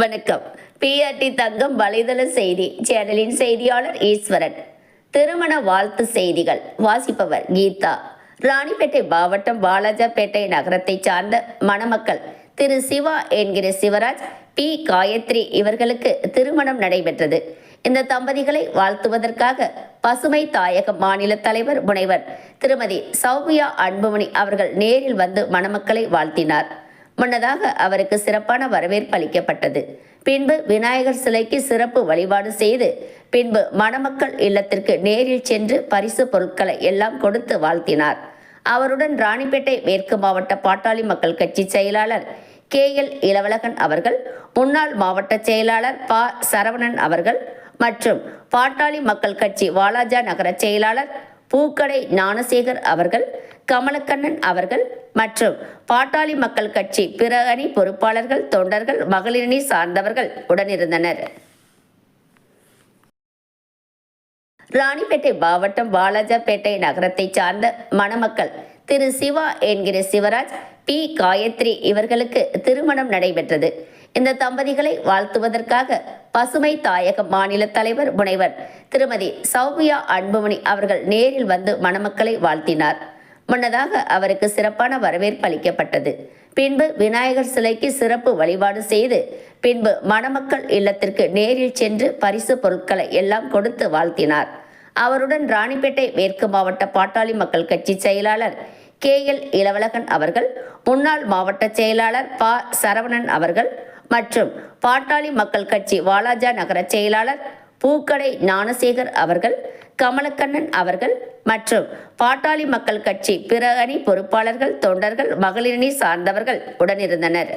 வணக்கம். பிஆர்டி தங்கம் வலைதள செய்தி சேனலின் செய்தியாளர் ஈஸ்வரன். திருமண வாழ்த்து செய்திகள் வாசிப்பவர் கீதா. ராணிப்பேட்டை மாவட்டம் பாலாஜாபேட்டை நகரத்தை சார்ந்த மணமக்கள் திரு சிவா என்கிற சிவராஜ் பி காயத்ரி இவர்களுக்கு திருமணம் நடைபெற்றது. இந்த தம்பதிகளை வாழ்த்துவதற்காக பசுமை தாயக மாநில தலைவர் முனைவர் திருமதி சௌமியா அன்புமணி அவர்கள் நேரில் வந்து மணமக்களை வாழ்த்தினார். முன்னதாக அவருக்கு சிறப்பான வரவேற்பு அளிக்கப்பட்டது. பின்பு விநாயகர் சிலைக்கு சிறப்பு வழிபாடு செய்து பின்பு மணமக்கள் இல்லத்திற்கு நேரில் சென்று பரிசு பொருட்களை எல்லாம் கொடுத்து வாழ்த்தினார். அவருடன் ராணிப்பேட்டை மேற்கு மாவட்ட பாட்டாளி மக்கள் கட்சி செயலாளர் கே. எல். இளவழகன் அவர்கள் முன்னாள் மாவட்ட செயலாளர் ப. சரவணன் அவர்கள் மற்றும் பாட்டாளி மக்கள் கட்சி வாலாஜா நகர செயலாளர் பூக்கடை ஞானசேகர் அவர்கள் கமலக்கண்ணன் அவர்கள் மற்றும் பாட்டாளி மக்கள் கட்சி பிற அணி பொறுப்பாளர்கள் தொண்டர்கள் மகளிரணி சார்ந்தவர்கள் உடனிருந்தனர். ராணிப்பேட்டை மாவட்டம் வாலாஜாபேட்டை நகரத்தை சார்ந்த மணமக்கள் திரு சிவா என்கிற சிவராஜ் பி காயத்ரி இவர்களுக்கு திருமணம் நடைபெற்றது. இந்த தம்பதிகளை வாழ்த்துவதற்காக பசுமை தாயக மாநில தலைவர் முனைவர் திருமதி சௌமியா அன்புமணி அவர்கள் நேரில் வந்து மணமக்களை வாழ்த்தினார். முன்னதாக அவருக்கு சிறப்பான வரவேற்பு அளிக்கப்பட்டது. பின்பு விநாயகர் சிலைக்கு சிறப்பு வழிபாடு செய்து பின்பு மணமக்கள் இல்லத்திற்கு நேரில் சென்று பரிசு பொருட்களை எல்லாம் கொடுத்து வாழ்த்தினார். அவருடன் ராணிப்பேட்டை மேற்கு மாவட்ட பாட்டாளி மக்கள் கட்சி செயலாளர் கே. எல். இளவழகன் அவர்கள் முன்னாள் மாவட்ட செயலாளர் ப. சரவணன் அவர்கள் மற்றும் பாட்டாளி மக்கள் கட்சி வாலாஜா நகர செயலாளர் பூக்கடை ஞானசேகர் அவர்கள் கமலக்கண்ணன் அவர்கள் மற்றும் பாட்டாளி மக்கள் கட்சி பிற அணி பொறுப்பாளர்கள் தொண்டர்கள் மகளிரணி சார்ந்தவர்கள் உடனிருந்தனர்.